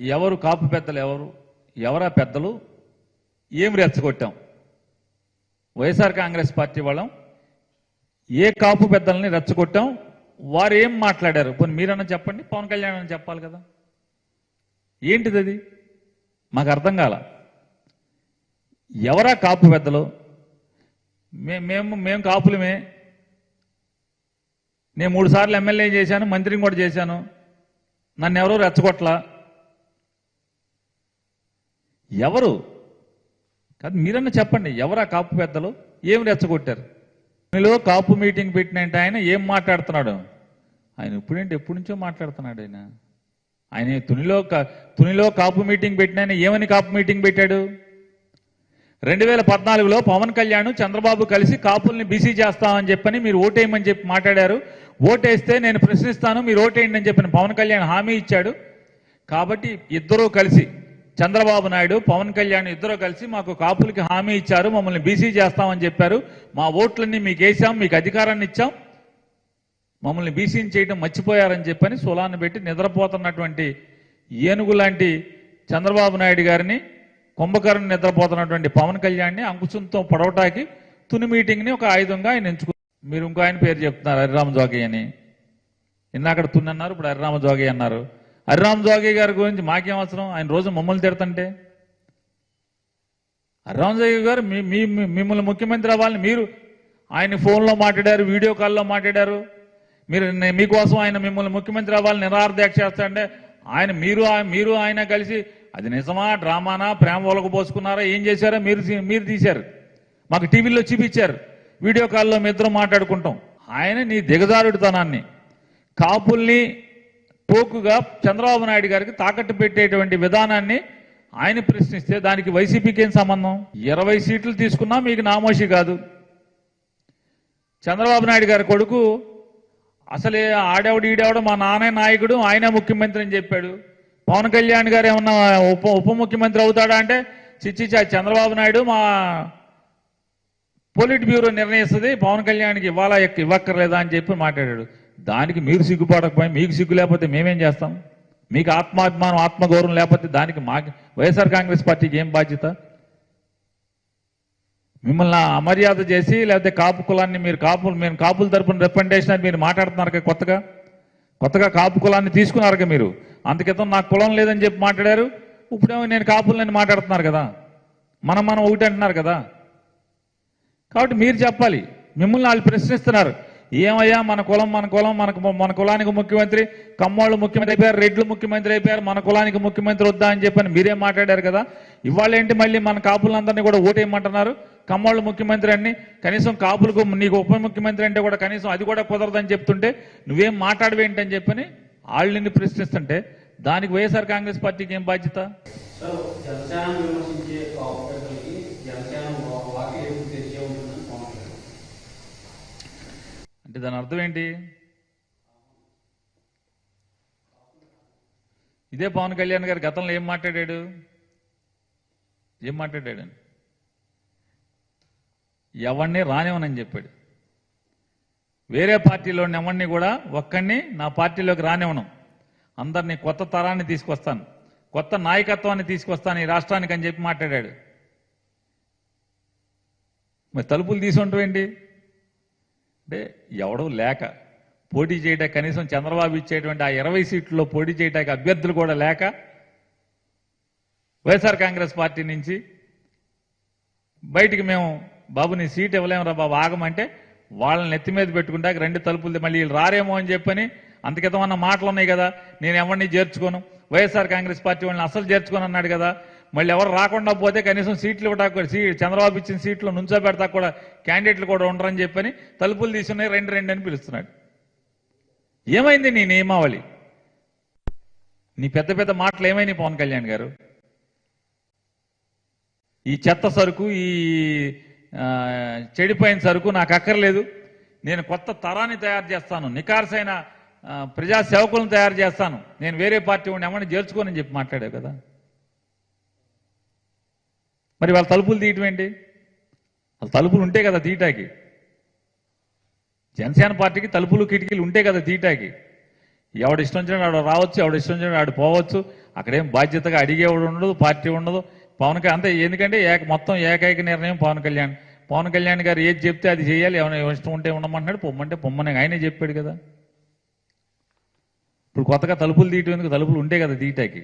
ఎవరు కాపు పెద్దలు ఎవరు? ఎవరా పెద్దలు? ఏం రెచ్చగొట్టాం? వైఎస్ఆర్ కాంగ్రెస్ పార్టీ వాళ్ళం. ఏ కాపు పెద్దల్ని రెచ్చగొట్టాం? వారు ఏం మాట్లాడారు? కొన్ని మీరన్నా చెప్పండి. పవన్ కళ్యాణ్ అని చెప్పాలి కదా. ఏంటిది అది? మాకు అర్థం కాల. ఎవరా కాపు పెద్దలు? మే- మేము మేము కాపులమే. నేను మూడు సార్లు ఎమ్మెల్యే చేశాను మంత్రిని కూడా చేశాను. నన్ను ఎవరూ రెచ్చగొట్టలా ఎవరు? కాదు మీరన్నా చెప్పండి ఎవరా కాపు పెద్దలు? ఏం రెచ్చగొట్టారు? మీలో కాపు మీటింగ్ పెట్టినంటే ఆయన? ఏం మాట్లాడుతున్నాడు? ఆయన ఇప్పుడేంటి ఎప్పటి నుంచో మాట్లాడుతున్నాడు ఆయన. ఆయన తునిలో కా- తునిలో కాపు మీటింగ్ పెట్టిన ఆయన ఏమని కాపు మీటింగ్ పెట్టాడు? రెండు వేల పద్నాలుగులో పవన్ కళ్యాణ్ చంద్రబాబు కలిసి కాపుల్ని బీసీ చేస్తామని చెప్పని మీరు ఓటేయమని చెప్పి మాట్లాడారు. ఓటేస్తే నేను ప్రశ్నిస్తాను మీరు ఓటేయండి అని చెప్పిన పవన్ కళ్యాణ్ హామీ ఇచ్చాడు. కాబట్టి ఇద్దరూ కలిసి చంద్రబాబు నాయుడు పవన్ కళ్యాణ్ ఇద్దరూ కలిసి మాకు కాపులకి హామీ ఇచ్చారు మమ్మల్ని బీసీ చేస్తామని చెప్పారు. మా ఓట్లన్నీ మీకు వేసాం మీకు అధికారాన్ని ఇచ్చాం. మమ్మల్ని బీసీని చేయడం మర్చిపోయారని చెప్పని సులాన్ని పెట్టి నిద్రపోతున్నటువంటి ఏనుగు లాంటి చంద్రబాబు నాయుడు గారిని కుంభకర్ణ నిద్రపోతున్నటువంటి పవన్ కళ్యాణ్ని అంకుశంతో పొడవటాకి తుని మీటింగ్ని ఒక ఆయుధంగా ఆయన ఎంచుకు మీరు ఇంకో ఆయన పేరు చెప్తున్నారు హరిరామ జోగి అని ఇందాక తుని అన్నారు ఇప్పుడు హరిరామ జోగి అన్నారు. హరిరామ్ జోగి గారి గురించి మాకేం అవసరం? ఆయన రోజు మమ్మల్ని తిడతంటే? హరిరామ్ జోగి గారు మీ మీ మిమ్మల్ని ముఖ్యమంత్రి అవ్వాలని మీరు ఆయన ఫోన్లో మాట్లాడారు వీడియో కాల్లో మాట్లాడారు. మీరు మీకోసం ఆయన మిమ్మల్ని ముఖ్యమంత్రి అవ్వాలని నిరార్థాక్ష చేస్తారంటే ఆయన మీరు మీరు ఆయన కలిసి అది నిజమా డ్రామానా ప్రేమ ఒలకపోసుకున్నారా ఏం చేశారో మీరు మీరు తీశారు. మాకు టీవీలో చూపించారు. వీడియో కాల్లో మీ ఇద్దరం మాట్లాడుకుంటాం. ఆయన నీ దిగజారుడితనాన్ని కాపుల్ని పోకుగా చంద్రబాబు నాయుడు గారికి తాకట్టు పెట్టేటువంటి విధానాన్ని ఆయన ప్రశ్నిస్తే దానికి వైసీపీకి ఏం సంబంధం? ఇరవై సీట్లు తీసుకున్నా మీకు నామోషి కాదు. చంద్రబాబు నాయుడు గారి కొడుకు అసలే ఆడేవాడు ఈడేవాడు? మా నాన్న నాయకుడు ఆయనే ముఖ్యమంత్రి అని చెప్పాడు. పవన్ కళ్యాణ్ గారు ఏమన్నా ఉప ఉప ముఖ్యమంత్రి అవుతాడా అంటే చిచ్చి చంద్రబాబు నాయుడు మా పోలిట్ బ్యూరో నిర్ణయిస్తుంది పవన్ కళ్యాణ్కి ఇవ్వాలా ఇవ్వక్కర్లేదా అని చెప్పి మాట్లాడాడు. దానికి మీరు సిగ్గుపడకపోయి మీకు సిగ్గు లేకపోతే మేమేం చేస్తాం? మీకు ఆత్మాభిమానం ఆత్మగౌరవం లేకపోతే దానికి మా వైఎస్ఆర్ కాంగ్రెస్ పార్టీకి ఏం బాధ్యత? మిమ్మల్ని అమర్యాద చేసి లేకపోతే కాపు కులాన్ని మీరు కాపులు మేము కాపుల తరపున రిప్రజెంటేషన్ అని మీరు మాట్లాడుతున్నారు కదా కొత్తగా? కొత్తగా కాపు కులాన్ని తీసుకున్నారు మీరు. అంతకితం నాకు కులం లేదని చెప్పి మాట్లాడారు. ఇప్పుడేమో నేను కాపులని మాట్లాడుతున్నారు కదా. మనం మనం ఒకటి అంటున్నారు కదా. కాబట్టి మీరు చెప్పాలి. మిమ్మల్ని వాళ్ళు ప్రశ్నిస్తున్నారు. ఏమయ్యా? మన కులం మన కులం మనకు మన కులానికి ముఖ్యమంత్రి కమ్మోళ్ళు ముఖ్యమంత్రి అయిపోయారు రెడ్లు ముఖ్యమంత్రి అయిపోయారు మన కులానికి ముఖ్యమంత్రి వద్దా అని చెప్పని మీరే మాట్లాడారు కదా? ఇవాళ ఏంటి మళ్ళీ మన కాపులందరినీ కూడా ఓటేయమంటున్నారు? కమ్మోళ్ళు ముఖ్యమంత్రి అని కనీసం కాపులకు నీకు ఉప ముఖ్యమంత్రి అంటే కూడా కనీసం అది కూడా కుదరదని చెప్తుంటే నువ్వేం మాట్లాడవేంటని చెప్పని వాళ్ళని ప్రశ్నిస్తుంటే దానికి వైఎస్ఆర్ కాంగ్రెస్ పార్టీకి ఏం బాధ్యత సార్ జనసేన విమర్శించే కాపు పెద్దలకి జనసేన వాకి ఎప్పుడు తెరిచే ఉంటుందని పవన్ కళ్యాణ్ అంటే దాని అర్థం ఏంటి? ఇదే పవన్ కళ్యాణ్ గారు గతంలో ఏం మాట్లాడాడు? ఏం మాట్లాడాడు? ఎవరిని రానివ్వనని చెప్పాడు. వేరే పార్టీలో ఎవరిని కూడా ఒక్కడిని నా పార్టీలోకి రానివ్వను. అందరినీ కొత్త తరాన్ని తీసుకొస్తాను. కొత్త నాయకత్వాన్ని తీసుకొస్తాను ఈ రాష్ట్రానికి అని చెప్పి మాట్లాడాడు. మరి తలుపులు తీసుకుంటాం ఏంటి? అంటే ఎవడో లేక పోటీ చేయడానికి కనీసం చంద్రబాబు ఇచ్చేటువంటి ఆ ఇరవై సీట్లలో పోటీ చేయడానికి అభ్యర్థులు కూడా లేక వైఎస్ఆర్ కాంగ్రెస్ పార్టీ నుంచి బయటికి మేము బాబు నీ సీట్ ఇవ్వలేమురా బాబు ఆగమంటే వాళ్ళని నెత్తి మీద పెట్టుకుంటాక రెండు తలుపులు మళ్ళీ రారేమో అని చెప్పని అంతకితం అన్న మాటలు ఉన్నాయి కదా నేను ఎవరిని చేర్చుకోను? వైఎస్ఆర్ కాంగ్రెస్ పార్టీ వాళ్ళని అసలు చేర్చుకోను అన్నాడు కదా మళ్ళీ ఎవరు రాకుండా పోతే కనీసం సీట్లు ఇవ్వడానికి కూడా సీ చంద్రబాబు ఇచ్చిన సీట్లు నుంచో పెడతా కూడా క్యాండిడేట్లు కూడా ఉండరని చెప్పని తలుపులు తీసున్నాయి రెండు రెండు అని పిలుస్తున్నాడు. ఏమైంది నీ నియమావళి? నీ పెద్ద పెద్ద మాటలు ఏమైనాయి పవన్ కళ్యాణ్ గారు? ఈ చెత్త సరుకు ఈ చెడిపోయిన సరుకు నాకు అక్కర్లేదు. నేను కొత్త తరాన్ని తయారు చేస్తాను. నికార్సైన ప్రజా సేవకులను తయారు చేస్తాను. నేను వేరే పార్టీ ఉండి ఏమని చేర్చుకోనని చెప్పి మాట్లాడావు కదా. మరి వాళ్ళ తలుపులు తీయటం ఏంటి? వాళ్ళ తలుపులు ఉంటే కదా తీయటాకి జనసేన పార్టీకి తలుపులు కిటికీలు ఉంటే కదా తీయటాకి ఎవడు ఇష్టం వచ్చినట్టు ఆడు రావచ్చు ఎవడు ఇష్టం వచ్చినట్టు ఆడు పోవచ్చు. అక్కడేం బాధ్యతగా అడిగేవాడు ఉండదు పార్టీ ఉండదు. పవన్ అంతే ఎందుకంటే ఏక మొత్తం ఏకైక నిర్ణయం పవన్ కళ్యాణ్. పవన్ కళ్యాణ్ గారు ఏది చెప్తే అది చేయాలి. ఏమైనా ఇష్టం ఉంటే ఉండమంటున్నాడు పొమ్మంటే పొమ్మని ఆయనే చెప్పాడు కదా. ఇప్పుడు కొత్తగా తలుపులు తీయటం ఎందుకు? తలుపులు ఉంటే కదా తీయటానికి.